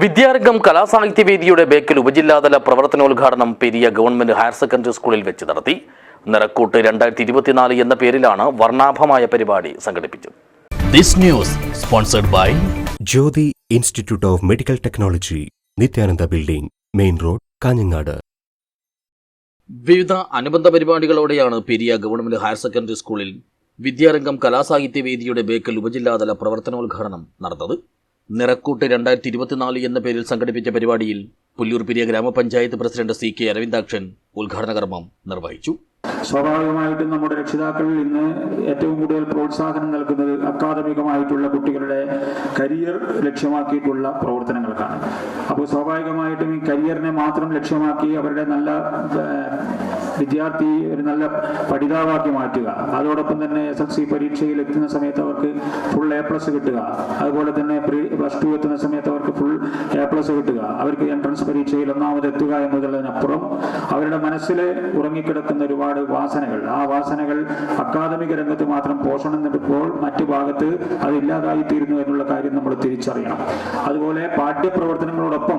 വിദ്യാരംഗം കലാസാഹിത്യവേദിയുടെ ബേക്കിൽ ഉപജില്ലാതല പ്രവർത്തനോദ്ഘാടനം പെരിയ ഗവൺമെന്റ് ഹയർ സെക്കൻഡറി സ്കൂളിൽ വെച്ച് നടത്തി. നിറക്കൂട്ട് രണ്ടായിരത്തി ഇരുപത്തിനാല് എന്ന പേരിലാണ് വർണാഭമായ പരിപാടി സംഘടിപ്പിച്ചത്. This news sponsored by Jyothi institute of medical technology Nithyananda building main road Kanhangad. വിവിധ അനുബന്ധ പരിപാടികളോടെയാണ് പെരിയ ഗവൺമെന്റ് ഹയർ സെക്കൻഡറി സ്കൂളിൽ വിദ്യാരംഗം കലാസാഹിത്യവേദിയുടെ ബേക്കൽ ഉപജില്ലാതല പ്രവർത്തനോദ്ഘാടനം നടന്നത്. നിറക്കൂട്ട് രണ്ടായിരത്തി ഇരുപത്തിനാല് എന്ന പേരിൽ സംഘടിപ്പിച്ച പരിപാടിയിൽ പുല്ലൂർപിരിയ ഗ്രാമപഞ്ചായത്ത് പ്രസിഡന്റ് സി കെ അരവിന്ദാക്ഷൻ ഉദ്ഘാടന കർമ്മം നിർവഹിച്ചു സ്വാഭാവികമായിട്ടും നമ്മുടെ രക്ഷിതാക്കൾ ഇന്ന് ഏറ്റവും കൂടുതൽ പ്രോത്സാഹനം നൽകുന്നത് അക്കാദമികമായിട്ടുള്ള കുട്ടികളുടെ കരിയർ ലക്ഷ്യമാക്കിയിട്ടുള്ള പ്രവർത്തനങ്ങൾക്കാണ്. അപ്പോൾ സ്വാഭാവികമായിട്ടും ഈ കരിയറിനെ മാത്രം ലക്ഷ്യമാക്കി അവരുടെ നല്ല വിദ്യാർത്ഥി ഒരു നല്ല പഠിതാവാക്കി മാറ്റുക. അതോടൊപ്പം തന്നെ എസ് എൽ സി പരീക്ഷയിൽ എത്തുന്ന സമയത്ത് അവർക്ക് ഫുൾ എ പ്ലസ് കിട്ടുക. അതുപോലെ തന്നെ പ്ലസ് ടു എത്തുന്ന സമയത്ത് അവർക്ക് പ്ലസ് കിട്ടുക. അവർക്ക് എൻട്രൻസ് പരീക്ഷയിൽ ഒന്നാമത് എത്തുക എന്നതിനപ്പുറം അവരുടെ മനസ്സിൽ ഉറങ്ങിക്കിടക്കുന്ന ഒരുപാട് വാസനകൾ. ആ വാസനകൾ അക്കാദമിക രംഗത്ത് മാത്രം പോഷണം നൽകുമ്പോൾ മറ്റു ഭാഗത്ത് അതില്ലാതായി തീരുന്നു എന്നുള്ള കാര്യം നമ്മൾ തിരിച്ചറിയണം. അതുപോലെ പാഠ്യപ്രവർത്തനങ്ങളോടൊപ്പം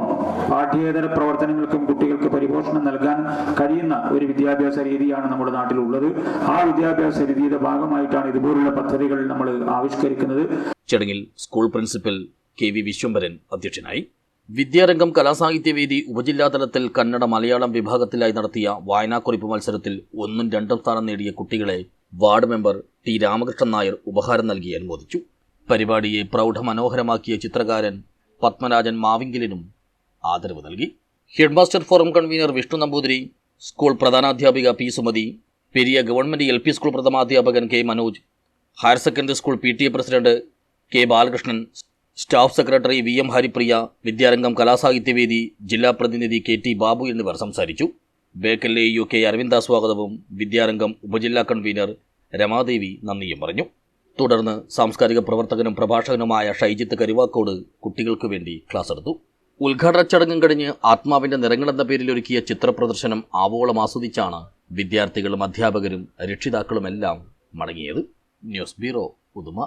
പാഠ്യേതര പ്രവർത്തനങ്ങൾക്കും കുട്ടികൾക്ക് പരിപോഷണം നൽകാൻ കഴിയുന്ന ഒരു വിദ്യാഭ്യാസ രീതിയാണ് നമ്മുടെ നാട്ടിലുള്ളത്. ആ വിദ്യാഭ്യാസ രീതിയുടെ ഭാഗമായിട്ടാണ് ഇതുപോലുള്ള പദ്ധതികൾ നമ്മൾ ആവിഷ്കരിക്കുന്നത്. ചടങ്ങിൽ school principal K V Vishwambharan അധ്യക്ഷനായി. വിദ്യാരംഗം കലാസാഹിത്യവേദി ഉപജില്ലാതലത്തിൽ കന്നഡ മലയാളം വിഭാഗത്തിലായി നടത്തിയ വായനാക്കുറിപ്പ് മത്സരത്തിൽ ഒന്നും രണ്ടും സ്ഥാനം നേടിയ കുട്ടികളെ ward member T Ramakrishnan Nair ഉപഹാരം നൽകി അനുമോദിച്ചു. പരിപാടിയെ പ്രൗഢമനോഹരമാക്കിയ ചിത്രകാരൻ പത്മരാജൻ മാവിങ്കിലിനും ആദരവ് നൽകി. Headmaster forum convener Vishnu Namboothiri school പ്രധാനാധ്യാപിക P Sumathi Periya government L P school പ്രഥമാധ്യാപകൻ K Manoj higher secondary school P T A president K Balakrishnan staff secretary V M Haripriya Vidyarangam Kalasahithyavedi ജില്ലാ പ്രതിനിധി K T Babu എന്നിവർ സംസാരിച്ചു. Bekal U K Aravinda സ്വാഗതവും. വിദ്യാരംഗം ഉപജില്ലാ convener Ramadevi നന്ദിയും പറഞ്ഞു. തുടർന്ന് സാംസ്കാരിക പ്രവർത്തകനും പ്രഭാഷകനുമായ ഷൈജിത്ത് കരുവാക്കോട് കുട്ടികൾക്ക് വേണ്ടി ക്ലാസ് എടുത്തു. ഉദ്ഘാടന ചടങ്ങും കഴിഞ്ഞ് ആത്മാവിന്റെ നിറങ്ങളെന്ന പേരിൽ ഒരുക്കിയ ചിത്രപ്രദർശനം ആവോളം ആസ്വദിച്ചാണ് വിദ്യാർത്ഥികളും അധ്യാപകരും രക്ഷിതാക്കളുമെല്ലാം മടങ്ങിയത്. News bureau Uduma